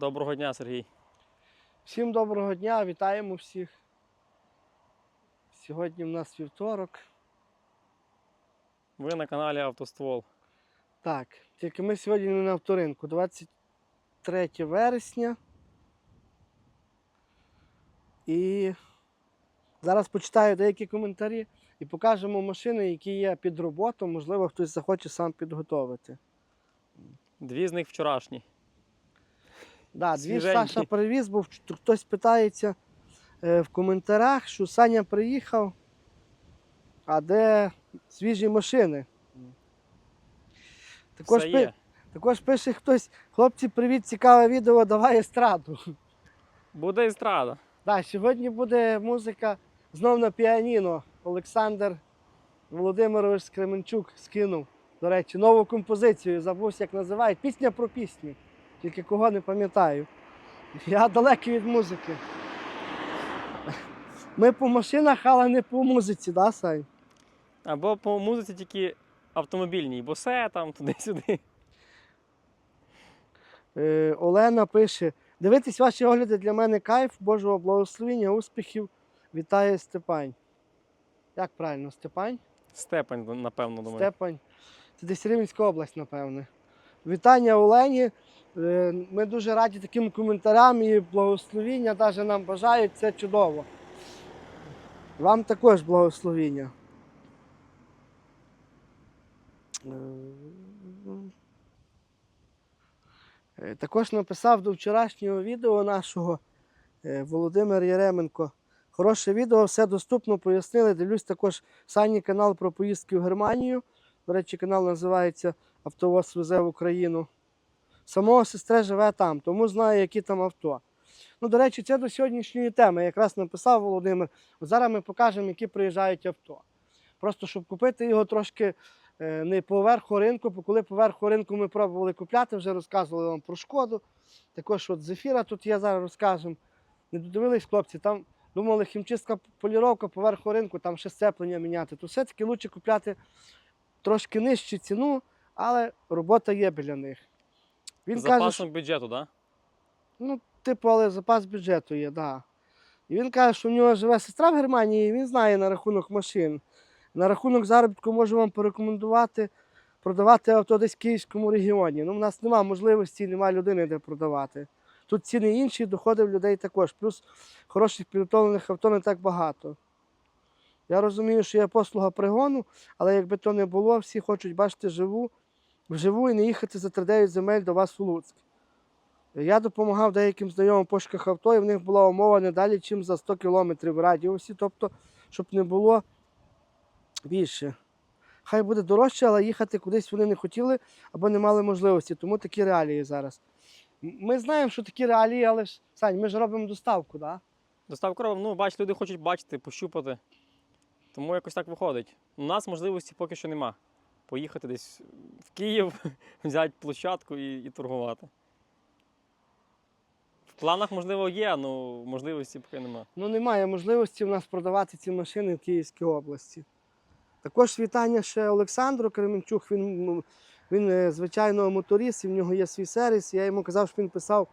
Доброго дня, Сергій. Всім доброго дня, вітаємо всіх. Сьогодні в нас вівторок. Ви на каналі Автоствол. Так, тільки ми сьогодні не на авторинку. 23 вересня. І зараз почитаю деякі коментарі і покажемо машини, які є під роботу. Можливо, хтось захоче сам підготовити. Дві з них вчорашні. Да, дві Свіженькі. Саша привіз, бо вч- хтось питається е, в коментарях, що Саня приїхав, а де свіжі машини. Також, Все пи- є. також пише хтось: хлопці, привіт, цікаве відео, давай естраду. Буде естрада. Да, сьогодні буде музика знов на піаніно. Олександр Володимирович Скременчук скинув, до речі, нову композицію. Забувся, як називають. Пісня про пісню. Тільки кого не пам'ятаю. Я далекий від музики. Ми по машинах, але не по музиці, да, Сань? Або по музиці тільки автомобільній, босе там туди-сюди. Е, Олена пише: дивитись ваші огляди для мене кайф, Божого благословення, успіхів. Вітає Степань. Як правильно, Степань? Степень, напевно, думаю. Степань. Це десь Рівненська область, напевне. Вітання Олені. Е, Ми дуже раді таким коментарям і благословіння навіть нам бажають. Це чудово. Вам також благословіння. Е, Також написав до вчорашнього відео нашого е, Володимир Яременко. Хороше відео, все доступно, пояснили. Дивлюсь також Сані канал про поїздки в Германію. До речі, канал називається Автовоз везе в Україну. Самого сестре живе там, тому знає, які там авто. Ну, до речі, це до сьогоднішньої теми. Якраз написав Володимир. От зараз ми покажемо, які приїжджають авто. Просто щоб купити його трошки е, не по верху ринку, бо коли по верху ринку ми пробували купляти, вже розказували вам про шкоду. Також от зефіра тут є, зараз розкажемо. Не додивились хлопці, там думали, хімчистка поліровка по верху ринку, там ще сцеплення міняти. То все-таки краще купляти трошки нижчу ціну, але робота є біля них. Він З каже, що, бюджету, так? Да? ну, типу, але запас бюджету є, так. Да. І він каже, що в нього живе сестра в Германії, і він знає на рахунок машин. На рахунок заробітку можу вам порекомендувати продавати авто десь в Київському регіоні. Ну, в нас немає можливості, немає людини, де продавати. Тут ціни інші, доходи в людей також. Плюс хороших підготовлених авто не так багато. Я розумію, що є послуга пригону, але якби то не було, всі хочуть бачити живу, вживу і не їхати за 39 земель до вас у Луцьк. Я допомагав деяким знайомим пошуках авто, і в них була умова не далі, ніж за 100 кілометрів в радіусі, тобто, щоб не було більше. Хай буде дорожче, але їхати кудись вони не хотіли або не мали можливості, тому такі реалії зараз. Ми знаємо, що такі реалії, але ж Сань, ми ж робимо доставку, так? Да? Доставку робимо, ну, бач, люди хочуть бачити, пощупати. Тому якось так виходить. У нас можливості поки що нема. Поїхати десь в Київ, взяти площадку і, і торгувати. В планах, можливо, є, але можливості поки нема. Ну, немає можливості в нас продавати ці машини в Київській області. Також вітання ще Олександру Кременчук. Він, ну, він е, звичайно моторист, і в нього є свій сервіс. Я йому казав, що він писав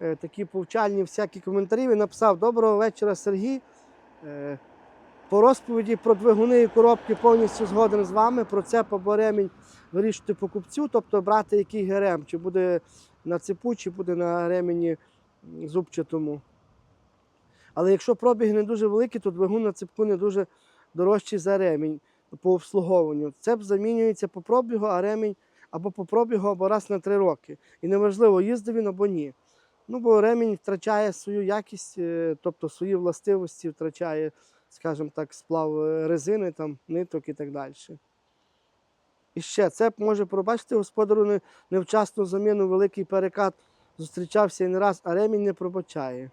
е, такі повчальні всякі коментарі. Він написав: Доброго вечора, Сергій. По розповіді про двигуни і коробки повністю згоден з вами. Про це по ремінь вирішувати покупцю, тобто брати який ГРМ, чи буде на цепу, чи буде на ремені зубчатому. Але якщо пробіг не дуже великий, то двигун на цепку не дуже дорожчий за ремінь по обслуговуванню. Цеп замінюється по пробігу, а ремінь або по пробігу, або раз на три роки. І неважливо, їздив він або ні. Ну, бо ремінь втрачає свою якість, е, тобто свої властивості втрачає, скажімо так, сплав е, резини, там, ниток і так далі. І ще цеп може пробачити господару невчасну заміну, великий перекат зустрічався і не раз, а ремінь не пробачає.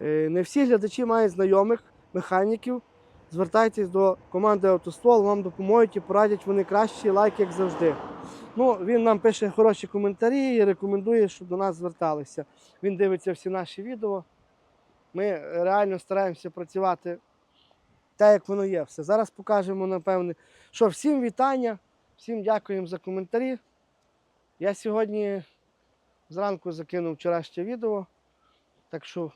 Е, Не всі глядачі мають знайомих механіків. Звертайтесь до команди Автоствол, вам допоможуть і порадять вони кращі лайк, як завжди. Ну, він нам пише хороші коментарі і рекомендує, щоб до нас зверталися. Він дивиться всі наші відео. Ми реально стараємося працювати те, як воно є. Все. Зараз покажемо, напевне. Що, всім вітання, всім дякуємо за коментарі. Я сьогодні Зранку закинув вчорашнє відео. Так що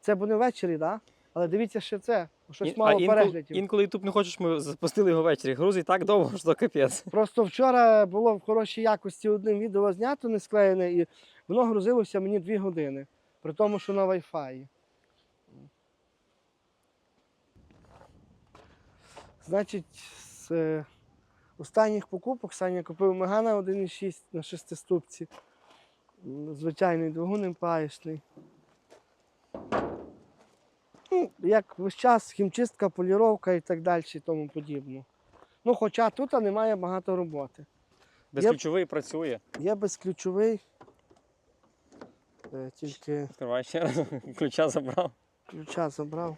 це буде ввечері? Да? Але дивіться ще це. бо Щось Ін- мало інколи, переглядів. інколи YouTube не хочеш, ми запустили його ввечері. Грузить так довго, що капець. Просто вчора було в хорошій якості одним відео знято, не склеєне, і воно грузилося мені 2 години. При тому, що на Wi-Fi. Значить, з е, останніх покупок Саня купив Мегана 1.6 на шестиступці. М, Звичайний двигун імпаєшний. Ну, як весь час, хімчистка, поліровка і так далі і тому подібне. Ну, хоча тут немає багато роботи. Безключовий працює. Є безключовий. Е, Тільки ще раз. Ключа забрав. ключа забрав.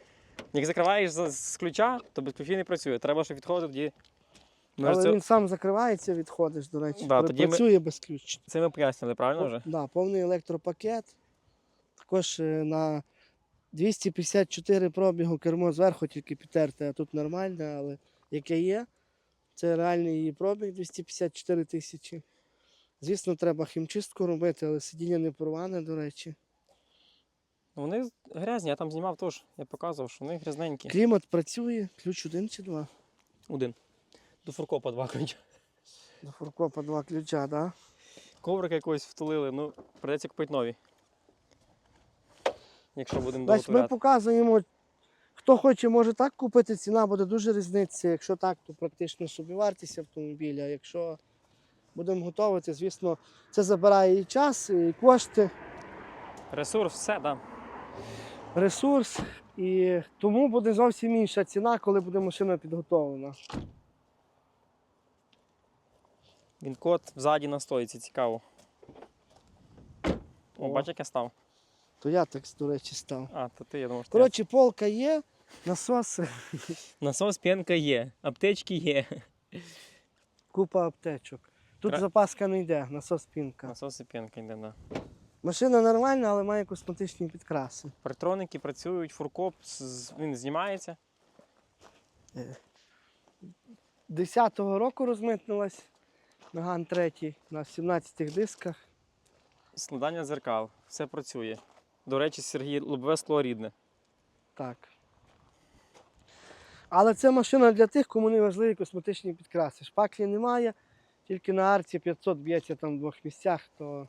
Як закриваєш з, з ключа, то безключовий не працює. Треба, щоб відходив тоді. Ми ж Але це, він сам закривається, відходиш, до речі. Да, тоді ми- Працює без ключ. це ми пояснили, правильно вже? Да, повний електропакет. Також е, на 254 пробігу кермо зверху тільки підтерте, а тут нормальне, але яке є. Це реальний її пробіг 254 тисячі. Звісно, треба хімчистку робити, але сидіння не порване, до речі. Ну, Вони грязні, я там знімав теж. Я показував, що вони грязненькі. Клімат працює, ключ один чи два. Один. До фуркопа два ключа. До фуркопа два ключа, так? Да? Коврик якогось втулили, ну, придеться купити нові. Якщо будемо Значить, ми показуємо, хто хоче, може так купити, ціна буде дуже різниця. Якщо так, то практично собівартість автомобіля. Якщо будемо готувати, звісно, це забирає і час, і кошти, Ресурс, все, так. Да. Ресурс. І тому буде зовсім інша ціна, коли буде машина підготовлена. Він код ззаді на стойці, цікаво. О, О. бач, як я став. То я так, до речі, став. А, то ти, я думав, що. Коротше, полка є, насос, Насос п'янка є, аптечки є. купа аптечок. Тут Кра- запаска не йде, насос пінка. Насос і п'янка йде, да. Машина нормальна, але має косметичні підкраси. Партроники працюють, фуркоп, він знімається. 10-го року розмитнилась Меган 3 на 17 дисках. Складання дзеркал, все працює. До речі, Сергій, лобове скло рідне. Так. Але це машина для тих, кому не важливі косметичні підкраси. Шпаклі немає, тільки на арці 500 б'ється там в двох місцях, то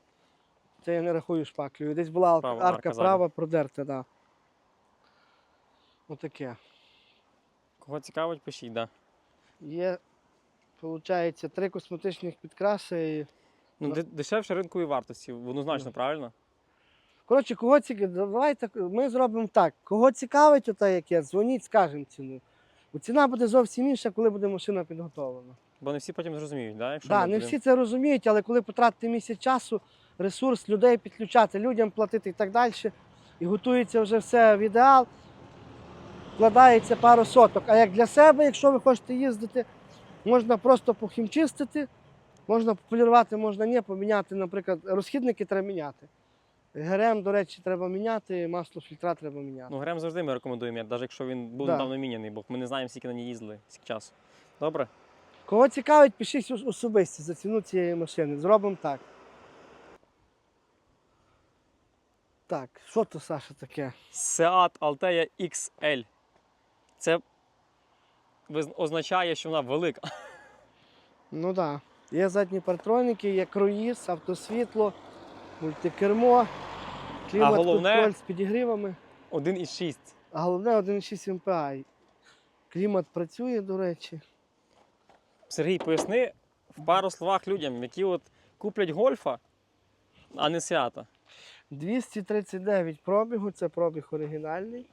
це я не рахую шпаклею. Десь була арка арка права продерта, так. Да. Отаке. Кого цікавить, пишіть, да. Є, виходить, три косметичних підкраси. І... Ну, де- дешевше ринкової вартості, однозначно, правильно? Коротше, кого цікавить, давайте ми зробимо так. Кого цікавить, ота як я, дзвоніть, скажемо ціну. Бо ціна буде зовсім інша, коли буде машина підготовлена. Бо не всі потім зрозуміють, да? якщо Так, ми не будемо- всі це розуміють, але коли потратити місяць часу, ресурс, людей підключати, людям платити і так далі, і готується вже все в ідеал, вкладається пару соток. А як для себе, якщо ви хочете їздити, можна просто похімчистити, можна пополірувати, можна ні, поміняти, наприклад, розхідники треба міняти. ГРМ, до речі, треба міняти, масло фільтра треба міняти. Ну, грем завжди ми рекомендуємо, навіть якщо він був Да. недавно міняний, бо ми не знаємо, скільки на ній їздили, скільки часу. Добре? Кого цікавить, пишіть ос- особисто за ціну цієї машини. Зробимо так. Так, що то, Саша, таке? Seat Altea XL. Це означає, що вона велика. Ну так. Да. Є задні партроніки, є круїз, автосвітло, мультикермо, клімат головне- контроль з підігрівами. 1,6. А головне 1,6 MPI. Клімат працює, до речі. Сергій, поясни в пару словах людям, які от куплять гольфа, а не Seat. 239 пробігу, це пробіг оригінальний.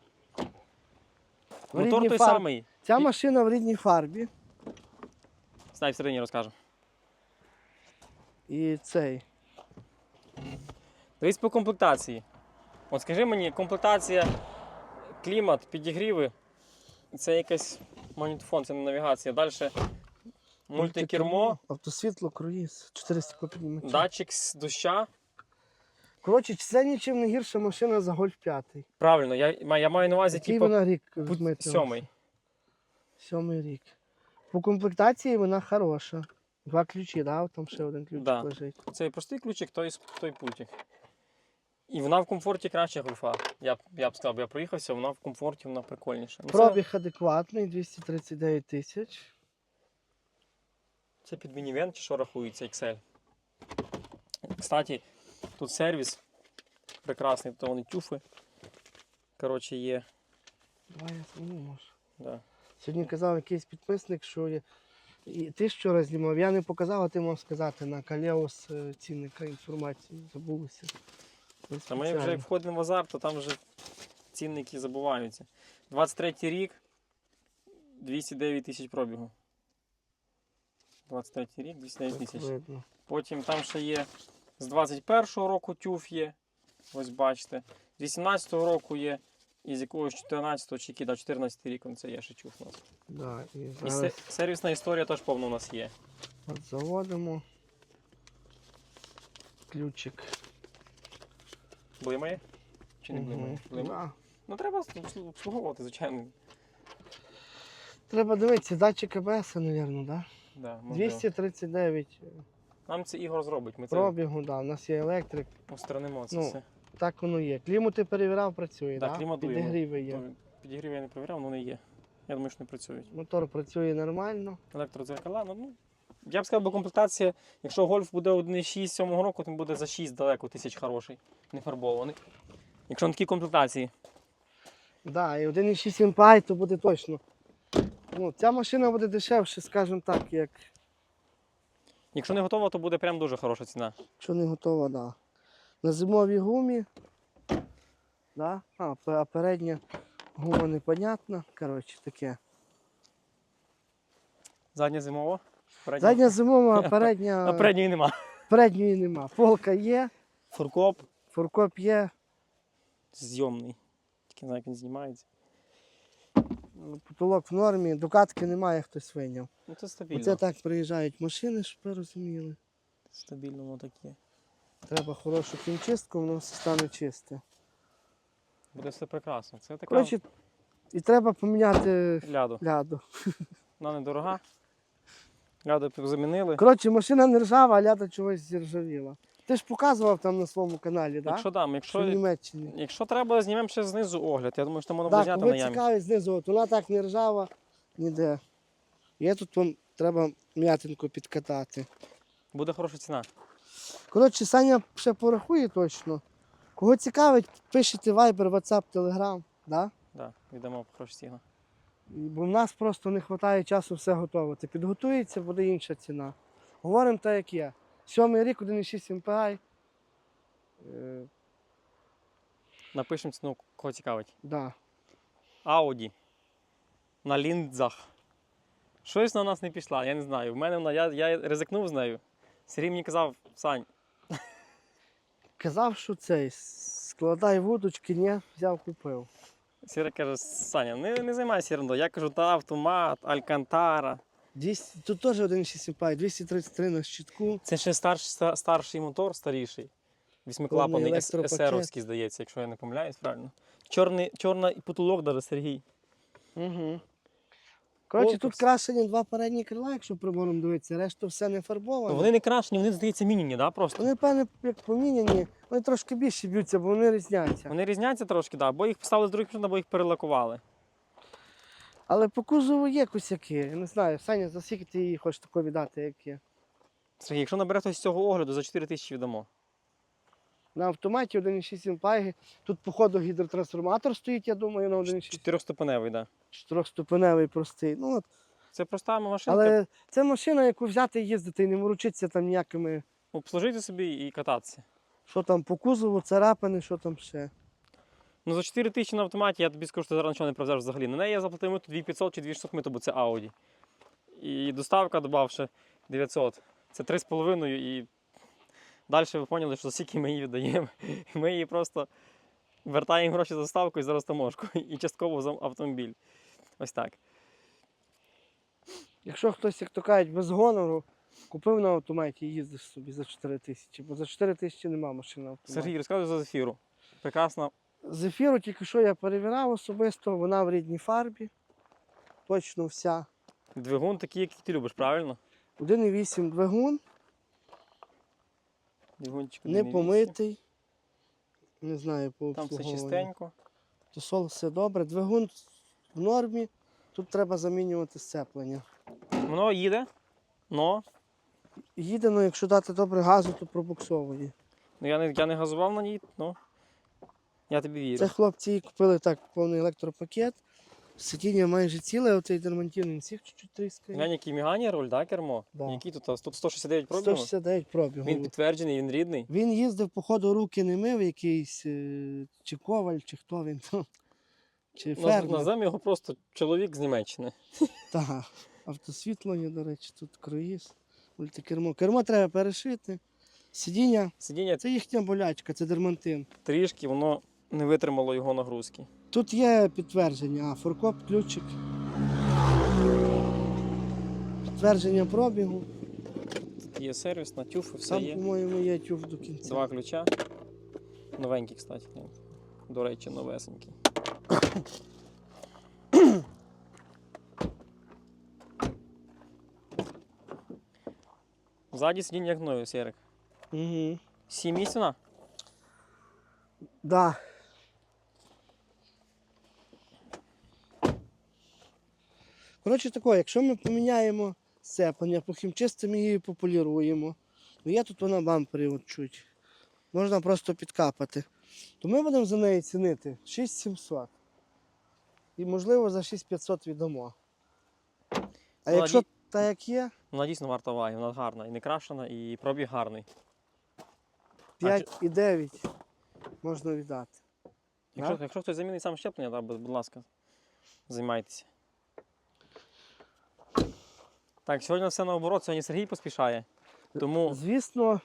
В Мотор рідній той фар- самий. Ця машина в рідній фарбі. Знай всередині розкажу. І цей. Дивись по комплектації. От скажи мені, комплектація, клімат, підігріви. Це якийсь магнітофон, це не навігація. Далі мультикермо, Автосвітло, круїз, 400 піднімачі. датчик з доща. Коротше, це нічим не гірша машина за Гольф 5. Правильно, я, я маю на увазі, Який типу, вона рік сьомий. Сьомий рік. По комплектації вона хороша. Два ключі, да? Там ще один ключик Да. лежить. Цей простий ключик, той, с- той пультик. І вона в комфорті краще гольфа. Я, б- я б сказав, я проїхався, вона в комфорті, вона прикольніша. Ну, це, Пробіг адекватний, 239 тисяч. це під мінівен чи що рахується XL. Кстати, тут сервіс прекрасний, тут вони тюфи. Коротше, є. Давай я зніму, може. Да. Сьогодні казав якийсь підписник, що є. І ти вчора знімав, я не показав, а ти мав сказати на Калеус е, цінника інформації. Забулося. Та ми вже як входимо в азарт, то там вже цінники забуваються. 23 рік, 209 тисяч пробігу. 23 рік, 209 тисяч. Потім там ще є з 21-го року тюф є. Ось бачите. З 18-го року є. І з якогось 14-го чи який, да, 14 рік це є ще тюф у нас. Да, і І зараз се- сервісна історія теж повна у нас є. от заводимо. Ключик. Блимає? Чи не блимає? Мгм. Блимає. Да. Ну треба обслу- обслуговувати, звичайно. Треба дивитися, датчик АБС, мабуть, да? Да, можливо. 239 Нам це Ігор зробить. Ми це пробігу, да. У нас є електрик. устранимо це Ну, все. Так воно є. Кліму ти перевіряв, працює, Да, да? кліматуємо. Підігріви є. Ну, Підігрів я не перевіряв, але вони є. Я думаю, що не працюють. Мотор працює нормально. Електродзеркала, ну, ну, я б сказав, бо комплектація, якщо гольф буде 1,6 7 року, то він буде за 6 далеко тисяч хороший, не фарбований. Якщо на такій комплектації. Да, і 1,6 імпай, то буде точно. Ну, ця машина буде дешевше, скажімо так, як Якщо не готова, то буде прям дуже хороша ціна. що не готова, да. На зимовій гумі. Да? А, а передня гума непонятна. Коротше, таке. Задня зимова. Передня, Задня зимова, а передня. а передньої нема. передньої нема. Полка є, Фуркоп фуркоп є. зйомний. Тільки не знаю, як він знімається. Ну, Потолок в нормі, докатки немає, хтось виняв. Ну це стабільно. Оце так приїжджають машини, щоб ви розуміли. Стабільно воно таке. Треба хорошу хімчистку, воно все стане чисте. Буде все прекрасно. Це така Коротше, і треба поміняти ляду. ляду. Вона недорога. Ляду замінили. Коротше, машина не ржава, а ляда чогось зіржавіла. Ти ж показував там на своєму каналі, так? Якщо дам, Що в Німеччині. якщо треба, знімемо ще знизу огляд. Я думаю, що можна буде зняти на ямі. цікавить знизу, от вона так не ржава ніде. Є тут вам треба м'ятинку підкатати. Буде хороша ціна. Коротше, Саня ще порахує точно. Кого цікавить, пишіть Viber, WhatsApp, Telegram. Да? Да, віддамо хороші ціна. Бо в нас просто не вистачає часу все готувати. Підготується, буде інша ціна. Говоримо так, як є. Сьомий рік, 1,6 MPI. Е, Напишемо ціну, кого цікавить. да. Audi. На ліндзах. Щось на нас не пішла, я не знаю. В мене вона, я, я ризикнув з нею. Сергій мені казав, Сань, Казав, що цей складай вудочки, ні, взяв, купив. Сіра каже, Саня, не, не займайся ерундою. Я кажу, та автомат, Алькантара. 200, тут теж 1,6 MPI, 233 на щитку. Це ще старш, ста- старший мотор, старіший. Вісьмиклапаний Повний ес- електропакет. есеровський, здається, якщо я не помиляюсь, правильно. Чорний, чорний потолок даже Сергій. Угу. Коротше, тут Конкурс. крашені два передні крила, якщо прибором дивитися, решта все не фарбовано. Вони не крашені, вони, здається, мініні, да, просто. Вони, певне, як поміняні, вони трошки більше б'ються, бо вони різняться. Вони різняться трошки, да, або їх поставили з других машин, або їх перелакували. Але по кузову є косяки. Я не знаю, Саня, за скільки ти її хочеш тако віддати, як є. Сергій, якщо набере хтось з цього огляду, за 4 тисячі віддамо. На автоматі 1,6 імпайги. Тут, походу, гідротрансформатор стоїть, я думаю, на 1,6. Чотирьохступеневий, да. Чотирьохступеневий простий. Ну, от. Це проста машинка. Але це машина, яку взяти і їздити і не морочитися там ніякими. Обслужити собі і кататися. Що там по кузову, царапини, що там ще. Ну за 4 тисячі на автоматі я тобі скажу, що зараз нічого не привезеш взагалі. На неї я заплатив миту 2500 чи 2600 миту, бо це Audi. І доставка додавши 900. Це 3,5 і далі ви поняли, що за скільки ми її віддаємо. Ми її просто вертаємо гроші за доставку і за розтаможку. І частково за автомобіль. Ось так. Якщо хтось, як то кажуть, без гонору, купив на автоматі і їздиш собі за 4 тисячі, бо за 4 тисячі нема машини автоматі. Сергій, розказуй за зефіру. Прекрасна. Зефіру тільки що я перевіряв особисто, вона в рідній фарбі. Точно вся. Двигун такий, який ти любиш, правильно? 1,8 двигун, Двигунчик не 1.8. помитий. Не знаю, по Там все обслуговуванню. чистенько. Тосол все добре. Двигун в нормі. Тут треба замінювати сцеплення. Воно їде, но Їде, ну якщо дати добре газу, то пробуксовує. ну, я, не, я не газував на ній, ну я тобі вірю. Це хлопці купили так повний електропакет. Сидіння майже ціле, оцей дермантин він всіх чуть-чуть тріскає. Глянь, який мігані руль, да, кермо? Да. Який тут? Тут 169 пробігу? 169 пробігу. Він підтверджений, він рідний. Він їздив, походу, руки не мив якийсь, е, чи коваль, чи хто він там. Чи фермер. Називаємо його просто чоловік з Німеччини. Так. Автосвітло до речі, тут круїз, мультикермо. Кермо треба перешити. Сидіння Сидіння це їхня болячка, це дермантин. трішки, воно не витримало його нагрузки. Тут є підтвердження, а форкоп, ключик. Підтвердження пробігу. Є сервіс, на тюфи, все Там, є. по-моєму, є тюф до кінця. Два ключа. Новенький, кстати. До речі, новесенький. Ззаді сидіння як новий, Серик. Угу. Сім місць вона? Да. Коротше тако, якщо ми поміняємо сцеплення, похімчистимо її пополіруємо, ну є тут вона бампері от чуть. Можна просто підкапати. То ми будемо за неї цінити 6700. І можливо за 6500 віддамо. А Ну, якщо наді- та як є, Вона дійсно варта уваги, вона гарна і не крашена, і пробіг гарний. 5 і 9 можна віддати. Якщо, якщо хтось замінить сам щеплення, да, будь ласка, займайтеся. Так, сьогодні все наоборот, сьогодні Сергій поспішає. Тому Звісно,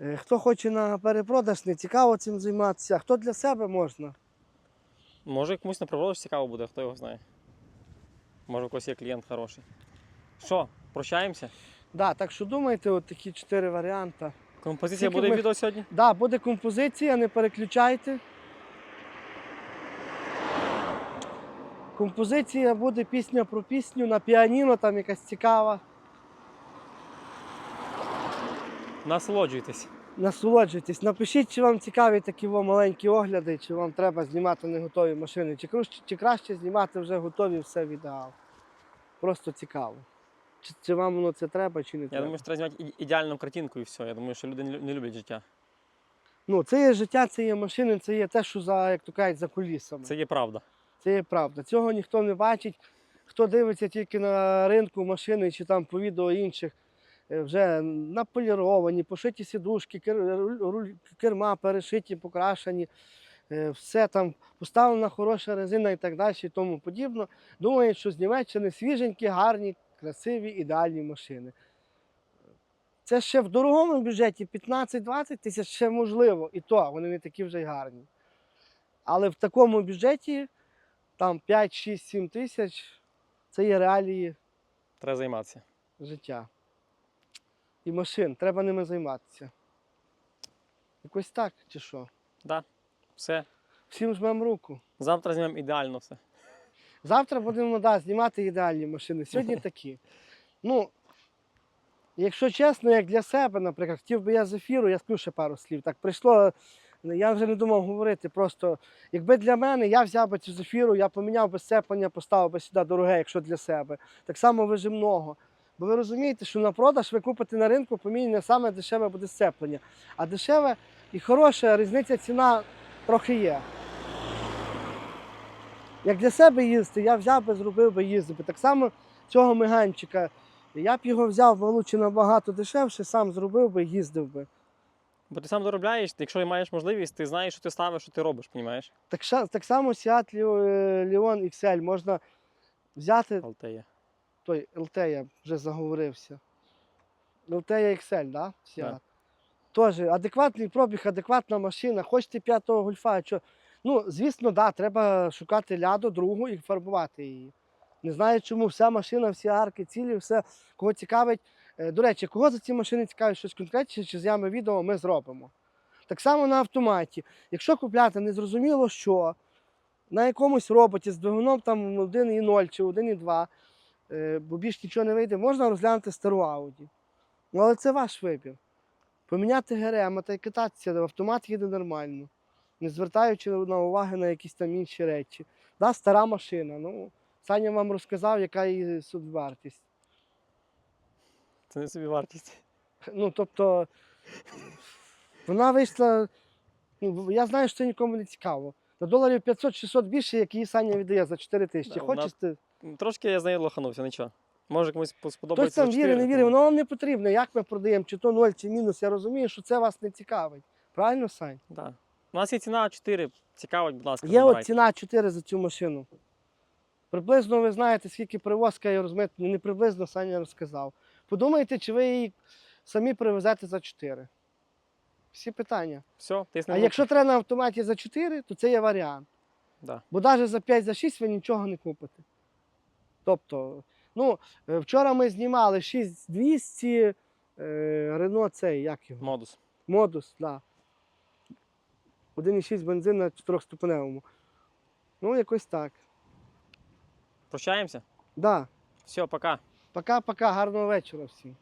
е, хто хоче на перепродаж, не цікаво цим займатися, а хто для себе можна. може комусь на природі цікаво буде, хто його знає. Може, у когось є клієнт хороший. Що, прощаємося? Да, так що думайте, от такі чотири варіанти. Композиція Скільки буде ми- відео сьогодні? Да, буде композиція, не переключайте. Композиція буде пісня про пісню на піаніно, там якась цікава. Насолоджуйтесь. Насолоджуйтесь. Напишіть, чи вам цікаві такі во маленькі огляди, чи вам треба знімати не готові машини, чи, кру- чи краще знімати вже готові все в ідеал. Просто цікаво. Чи, чи вам воно це треба, чи не Я треба. думаю, що треба знімати і- ідеальну картинку і все. Я думаю, що люди не лю- не люблять життя. Ну, це є життя, це є машини, це є те, що за, як то кажуть, за кулісами. Це є правда. Це є правда. Цього ніхто не бачить. Хто дивиться тільки на ринку машини чи там по відео інших, е, вже наполіровані, пошиті сідушки, керма перешиті, покрашені, е, все там поставлена хороша резина і так далі, і тому подібно. Думають, що з Німеччини свіженькі, гарні, красиві, ідеальні машини. Це ще в дорогому бюджеті 15-20 тисяч ще можливо, і то вони не такі вже й гарні. Але в такому бюджеті там 5, 6, 7 тисяч це є реалії Треба займатися. життя. І машин, треба ними займатися. Якось так, чи що? Все. Всім жмемо руку. Завтра знімемо ідеально все. Завтра будемо да, знімати ідеальні машини. Сьогодні такі. Ну, якщо чесно, як для себе, наприклад, хотів би я з ефіру, я скажу ще пару слів. Так прийшло, я вже не думав говорити. Просто якби для мене я взяв би цю зефіру, я поміняв би сцеплення, поставив би сюди дороге, якщо для себе. Так само вижимного. Бо ви розумієте, що на продаж ви купите на ринку поміняне саме дешеве буде сцеплення. А дешеве і хороше, різниця ціна трохи є. Як для себе їздити, я взяв би, зробив би їздив би. Так само цього меганчика. Я б його взяв би набагато дешевше, сам зробив би, їздив би. Бо ти сам доробляєш, якщо маєш можливість, ти знаєш, що ти ставиш, що ти робиш, розумієш? Так, ша- так само Seat Leon XL можна взяти Алтея. той LT, я вже заговорився. LT XL, да? Seat. Так. Теж адекватний пробіг, адекватна машина. Хочете п'ятого гольфа. Що... Ну, звісно, да, треба шукати ляду, другу і фарбувати її. Не знаю, чому вся машина, всі арки, цілі, все, кого цікавить. Е, До речі, кого за ці машини цікавить щось конкретніше, чи з ями відео ми зробимо. Так само на автоматі. Якщо купляти незрозуміло що, на якомусь роботі з двигуном там 1,0 чи 1,2, е, бо більш нічого не вийде, можна розглянути стару Audi. Ну, але це ваш вибір. Поміняти ГРМ та й кататися, автомат їде нормально, не звертаючи на уваги на якісь там інші речі. Да, стара машина. Ну, Саня вам розказав, яка її собівартість. Це не собі вартість. Ну, тобто, вона вийшла. Ну, я знаю, що це нікому не цікаво. На доларів 500-600 більше, як її Саня віддає за 4 тисячі. Да, вона Хочеш ти? Трошки я з нею лоханувся, нічого. Може комусь пос- Хтось сподобається. там за вірить, не 4, вірить, воно вам не потрібно. Як ми продаємо, чи то 0, чи мінус. Я розумію, що це вас не цікавить. Правильно, Сань? Да. У нас є ціна 4. Цікавить, будь ласка, Є от ціна 4 за цю машину. Приблизно ви знаєте, скільки привозка і розмитнення. Не приблизно Саня розказав. Подумайте, чи ви її самі привезете за 4. Всі питання. Все, А якщо треба на автоматі за 4, то це є варіант. Да. Бо навіть за 5 за 6 ви нічого не купите. Тобто, ну, е, вчора ми знімали 6200 е, Рено цей, як його? Модус. Модус, да. 1,6 бензин на 4-ступеневому. Ну, якось так. Прощаємося? Да. Все, пока. Пока-пока, гарного вечора всім.